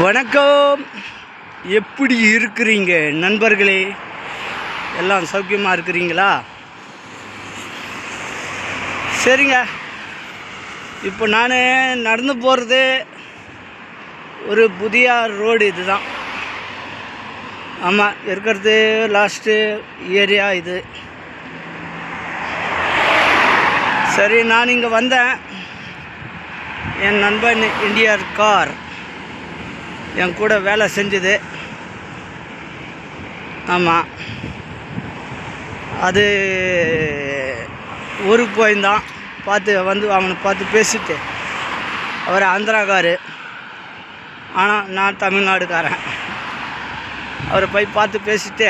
வணக்கம். எப்படி இருக்கிறீங்க நண்பர்களே? எல்லாம் சௌக்கியமாக இருக்கிறீங்களா? சரிங்க. இப்போ நான் நடந்து போகிறது ஒரு புதிய ரோடு இதுதான். ஆமாம் இருக்கிறது லாஸ்ட்டு ஏரியா இது. சரி நான் இங்கே வந்தேன். என் நண்பன் இந்தியர் கார். என் கூட வேலை செஞ்சது. ஆமாம் அது ஊருக்கு போயிருந்தான் பார்த்து வந்து அவனை பார்த்து பேசிட்டு. அவர் ஆந்திராக்காரு. ஆனால் நான் தமிழ்நாடுக்காரன். அவரை போய் பார்த்து பேசிட்டு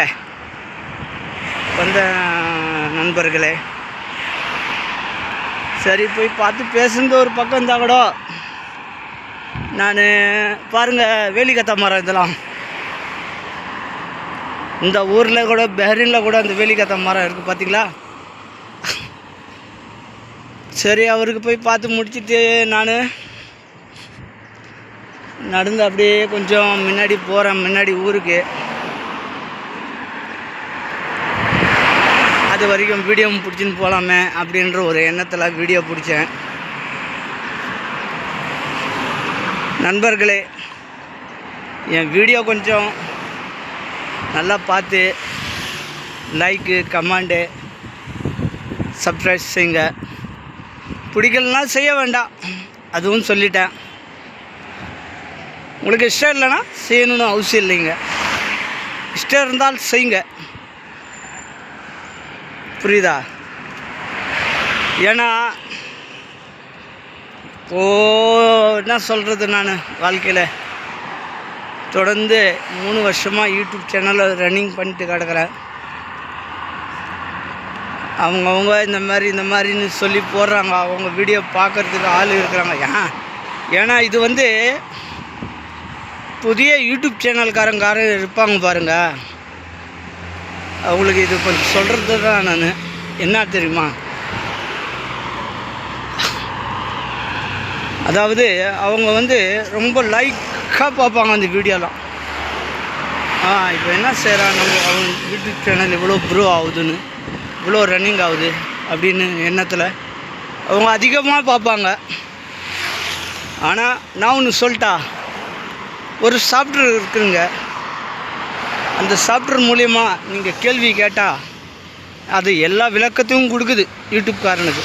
வந்த நண்பர்களே. சரி போய் பார்த்து பேசுனது ஒரு பக்கம் இருந்தால் கூட. நான் பாருங்கள் வேலிக்கத்த மரம் இதெல்லாம். இந்த ஊரில் கூட பெஹரினில் கூட அந்த வேலிக்கத்த மரம் இருக்குது பார்த்தீங்களா சரி அவருக்கு போய் பார்த்து முடிச்சிட்டு நான் நடந்து அப்படியே கொஞ்சம் முன்னாடி போகிறேன் முன்னாடி ஊருக்கு. அது வரைக்கும் வீடியோ பிடிச்சின்னு போகலாமே அப்படின்ற ஒரு எண்ணத்தில் வீடியோ பிடிச்சேன். நண்பர்களே என் வீடியோ கொஞ்சம் நல்லா பார்த்து லைக்கு கமாண்டு சப்ஸ்கிரைப் செய்யுங்க. பிடிக்கலனா செய்ய வேண்டாம். அதுவும் சொல்லிட்டேன். உங்களுக்கு இஷ்டம் இல்லைன்னா செய்யணும்னு அவசியம் இல்லைங்க. இஷ்டம் இருந்தால் செய்யுங்க. புரியுதா? ஏன்னா ஓ என்ன சொல்கிறது நான்? வாழ்க்கையில் தொடர்ந்து மூணு வருஷமாக யூடியூப் சேனலை ரன்னிங் பண்ணிட்டு கிடக்குறேன். அவங்கவுங்க இந்த மாதிரி இந்த மாதிரின்னு சொல்லி போடுறாங்க. அவங்க வீடியோ பார்க்குறதுக்கு ஆள் இருக்கிறாங்க. ஏன்? ஏன்னா இது வந்து புதிய யூடியூப் சேனல்காரங்காரன் இருப்பாங்க பாருங்கள் அவங்களுக்கு இது கொஞ்சம் சொல்கிறது தான் நான். என்ன தெரியுமா? அதாவது அவங்க வந்து ரொம்ப லைக்காக பார்ப்பாங்க அந்த வீடியோலாம் ஆ இப்போ என்ன செய்கிறான் நம்ம அவங்க யூடியூப் சேனல் இவ்வளோ ப்ரோ ஆகுதுன்னு இவ்வளோ ரன்னிங் ஆகுது அப்படின்னு எண்ணத்தில் அவங்க அதிகமாக பார்ப்பாங்க. ஆனால் நான் ஒன்று சொல்லிட்டா ஒரு சாஃப்ட்வேர் இருக்குங்க. அந்த சாஃப்ட்வேர் மூலயமா நீங்கள் கேள்வி கேட்டால் அது எல்லா விளக்கத்தையும் கொடுக்குது யூடியூப்காரனுக்கு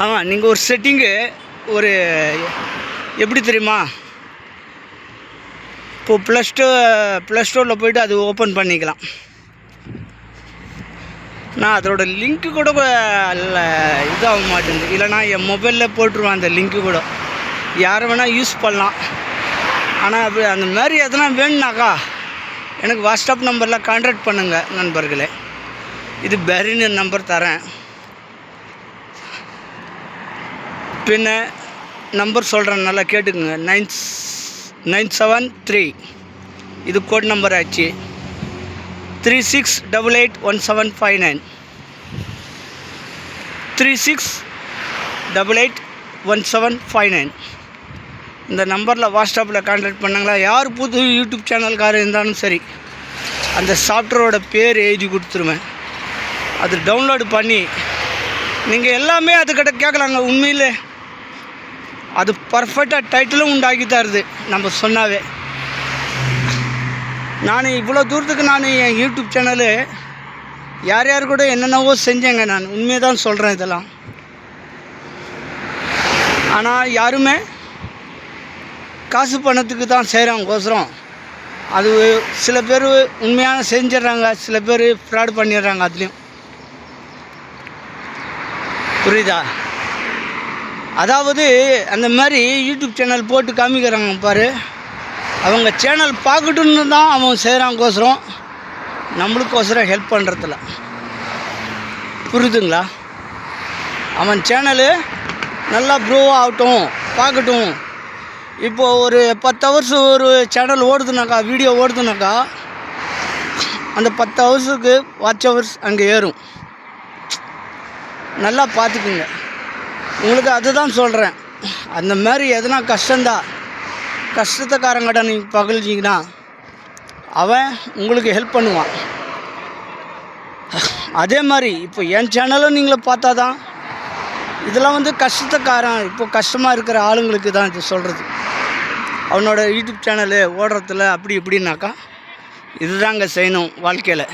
ஆமாம் நீங்கள் ஒரு செட்டிங்கு ஒரு எப்படி தெரியுமா? இப்போ ப்ளஸ் டூ ப்ளஸ் ஸ்டோரில் போய்ட்டு அது ஓப்பன் பண்ணிக்கலாம். நான் அதோட லிங்க்கு கூட இல்லை இதாக மாட்டேங்குது. இல்லைனா என் மொபைலில் போட்டுருவேன் அந்த லிங்க்கு கூட. யாரை வேணால் யூஸ் பண்ணலாம். ஆனால் அப்படி அந்த மாதிரி எதனா வேணுனாக்கா எனக்கு வாட்ஸ்அப் நம்பரில் கான்டாக்ட் பண்ணுங்கள் நண்பர்களே. இது பெரின்னு நம்பர் தரேன். பின்ன நம்பர் சொல்கிறேன் நல்லா கேட்டுக்குங்க. Nine nine seven three. இது கோட் நம்பர் ஆச்சு. Three six double eight one seven five nine. Three six double eight one seven five nine. இந்த நம்பரில் வாட்ஸ்அப்பில் கான்டாக்ட் பண்ணாங்களா? யார் புது யூடியூப் சேனல்காரர் இருந்தாலும் சரி அந்த சாஃப்ட்வேரோட பேர் எழுதி கொடுத்துருவேன். அது டவுன்லோடு பண்ணி நீங்கள் எல்லாமே அதுக்கிட்ட கேட்கலாங்க. உண்மையிலே அது பர்ஃபெக்டாக டைட்டிலும் உண்டாக்கி தருது நம்ம சொன்னாவே. நான் இவ்வளோ தூரத்துக்கு நான் என் யூடியூப் சேனலு யார் யார் கூட என்னென்னவோ செஞ்சேங்க நான். உண்மையை தான் சொல்கிறேன் இதெல்லாம். ஆனால் யாருமே காசு பணத்துக்கு தான் செய்கிறாங்கோசரம் அது சில பேர் உண்மையான செஞ்சிடுறாங்க சில பேர் ஃப்ராட் பண்ணிடுறாங்க அதுலேயும். புரியுதா? அதாவது அந்த மாதிரி யூடியூப் சேனல் போட்டு காமிக்கிறாங்க பாரு. அவங்க சேனல் பார்க்கட்டுன்னு தான் அவன் செய்கிறாங்கோசரம் நம்மளுக்கோசரம் ஹெல்ப் பண்ணுறதில்ல புரியுதுங்களா? அவன் சேனலு நல்லா ப்ரூவாக ஆகட்டும் பார்க்கட்டும். இப்போது ஒரு பத்து ஹவர்ஸ் ஒரு சேனல் ஓடுதுனாக்கா வீடியோ ஓடுதுனாக்கா அந்த பத்து ஹவர்ஸுக்கு வாட்ச் ஹவர்ஸ் அங்கே ஏறும். நல்லா பார்த்துக்குங்க. உங்களுக்கு அதுதான் சொல்கிறேன் அந்த மாதிரி எதுனா கஷ்டந்தான் கஷ்டத்துக்காரங்கிட்ட நீங்கள் பகல்ச்சிங்கன்னா அவன் உங்களுக்கு ஹெல்ப் பண்ணுவான். அதே மாதிரி இப்போ என் சேனலும் நீங்களே பார்த்தா தான் இதெல்லாம் வந்து கஷ்டத்துக்காரன் இப்போ கஷ்டமாக இருக்கிற ஆளுங்களுக்கு தான் இது சொல்கிறது அவனோட யூடியூப் சேனலு ஓடுறதுல அப்படி இப்படின்னாக்கா இதுதாங்க செய்யணும் வாழ்க்கையில்.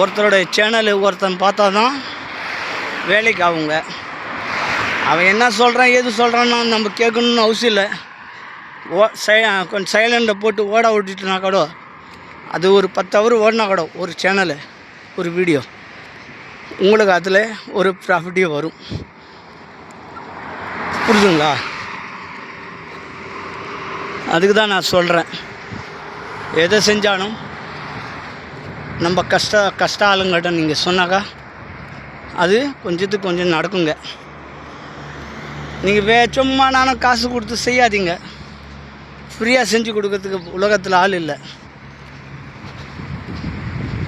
ஒருத்தரோட சேனலு ஒருத்தன் பார்த்தா தான் வேலைக்கு ஆகுங்க. அவன் என்ன சொல்கிறான் எது சொல்கிறான்னு நம்ம கேட்கணுன்னு அவசியம் இல்லை. ஓ சை கொஞ்சம் சைலண்டை போட்டு ஓட விட்டுட்டுனா கூட அது ஒரு பத்து ஹவர் ஓடினா கூட ஒரு சேனலு ஒரு வீடியோ உங்களுக்கு அதில் ஒரு ப்ராஃபிட்டே வரும். புரிதுங்களா அதுக்கு தான் நான் சொல்கிறேன் எதை செஞ்சாலும் நம்ம கஷ்ட கஷ்ட ஆளுங்கிட்ட நீங்கள் சொன்னாக்கா அது கொஞ்சத்துக்கு கொஞ்சம் நடக்குங்க. நீங்கள் வே சும்மா நானும் காசு கொடுத்து செய்யாதீங்க. ஃப்ரீயாக செஞ்சு கொடுக்கறதுக்கு உலகத்தில் ஆள் இல்லை.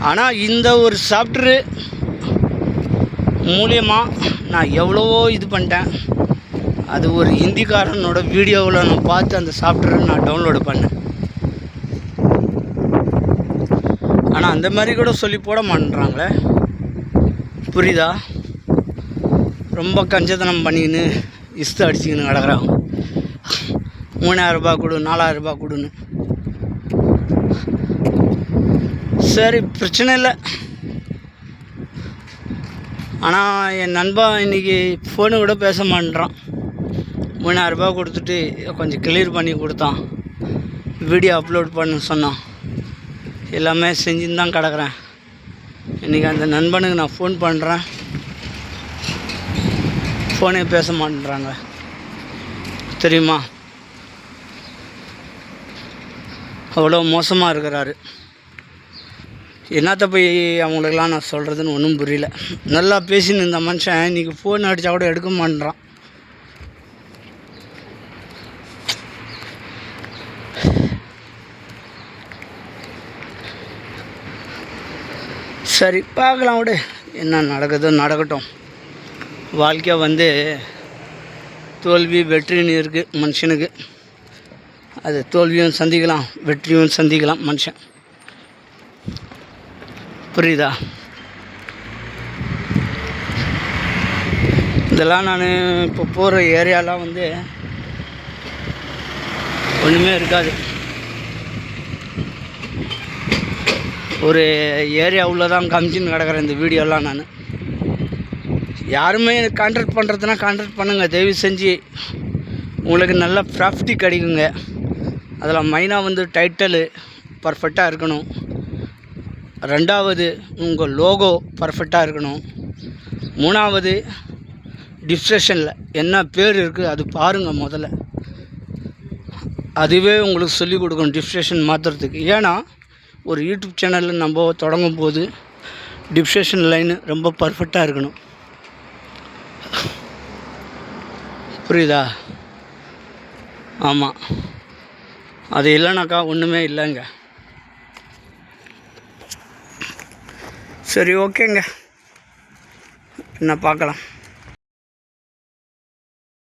ஆனால் இந்த ஒரு சாஃப்ட்வேரு மூலியமாக நான் எவ்வளவோ இது பண்ணிட்டேன். அது ஒரு ஹிந்திக்காரனோட வீடியோவில் நான் பார்த்து அந்த சாஃப்ட்வேரை நான் டவுன்லோடு பண்ணேன். ஆனால் அந்த மாதிரி கூட சொல்லி போட மாட்டேறாங்களே புரியுதா? ரொம்ப கஞ்சத்தனம் பண்ணிக்கின்னு இஸ்து அடிச்சுக்கின்னு கிடக்குறாங்க மூணாயிரரூபா கொடு நாலாயிரரூபா கொடுன்னு. சரி பிரச்சனை இல்லை. ஆனால் என் நண்பன் இன்றைக்கி ஃபோனு கூட பேச மாட்டேறான் மூணாயிரரூபா கொடுத்துட்டு கொஞ்சம் கிளியர் பண்ணி கொடுத்தான். வீடியோ அப்லோட் பண்ண சொன்னான். எல்லாமே செஞ்சுன்னு தான் கிடக்குறேன். இன்றைக்கி அந்த நண்பனுக்கு நான் ஃபோன் பண்ணுறேன் ஃபோனே பேச மாட்டேறாங்க தெரியுமா? அவ்வளோ மோசமாக இருக்கிறாரு. என்னத்த போய் அவங்களுக்கெல்லாம் நான் சொல்கிறதுன்னு ஒன்றும் புரியல. நல்லா பேசின்னு இந்த மனுஷன் இன்றைக்கி ஃபோன் அடித்தா கூட எடுக்க மாட்டேறான் சரி பார்க்கலாம் விடு. என்ன நடக்குதோ நடக்கட்டும். வாழ்க்கை வந்து தோல்வி வெற்றின்னு இருக்குது மனுஷனுக்கு. அது தோல்வியும் சந்திக்கலாம் வெற்றியும் சந்திக்கலாம் மனுஷன். புரியுதா? இதெல்லாம் நான் இப்போ போகிற ஏரியாலாம் வந்து ஒன்றுமே இருக்காது. ஒரு ஏரியா உள்ளே தான் காமிச்சின்னு கிடக்குறேன் இந்த வீடியோலாம் நான். யாருமே கான்ட்ராக்ட் பண்ணுறதுனா கான்ட்ராக்ட் பண்ணுங்கள் தயவு செஞ்சு உங்களுக்கு நல்ல ப்ராஃபிட்டி கிடைக்குங்க. அதில் மெயினாக வந்து டைட்டலு பர்ஃபெக்டாக இருக்கணும். ரெண்டாவது உங்கள் லோகோ பர்ஃபெக்டாக இருக்கணும். மூணாவது டிஸ்கிரிப்ஷனில் என்ன பேர் இருக்குது அது பாருங்கள் முதல்ல. அதுவே உங்களுக்கு சொல்லிக் கொடுக்கணும் டிஸ்கிரிப்ஷன் மாற்றுறதுக்கு ஏன்னா ஒரு யூடியூப் சேனலில் நம்ம தொடங்கும் போது டிஸ்கிரிப்ஷன் லைனு ரொம்ப பர்ஃபெக்டாக இருக்கணும். புரியுதா? ஆமாம் அது இல்லைனாக்கா ஒன்றுமே இல்லைங்க. சரி ஓகேங்க. என்ன பார்க்கலாம்.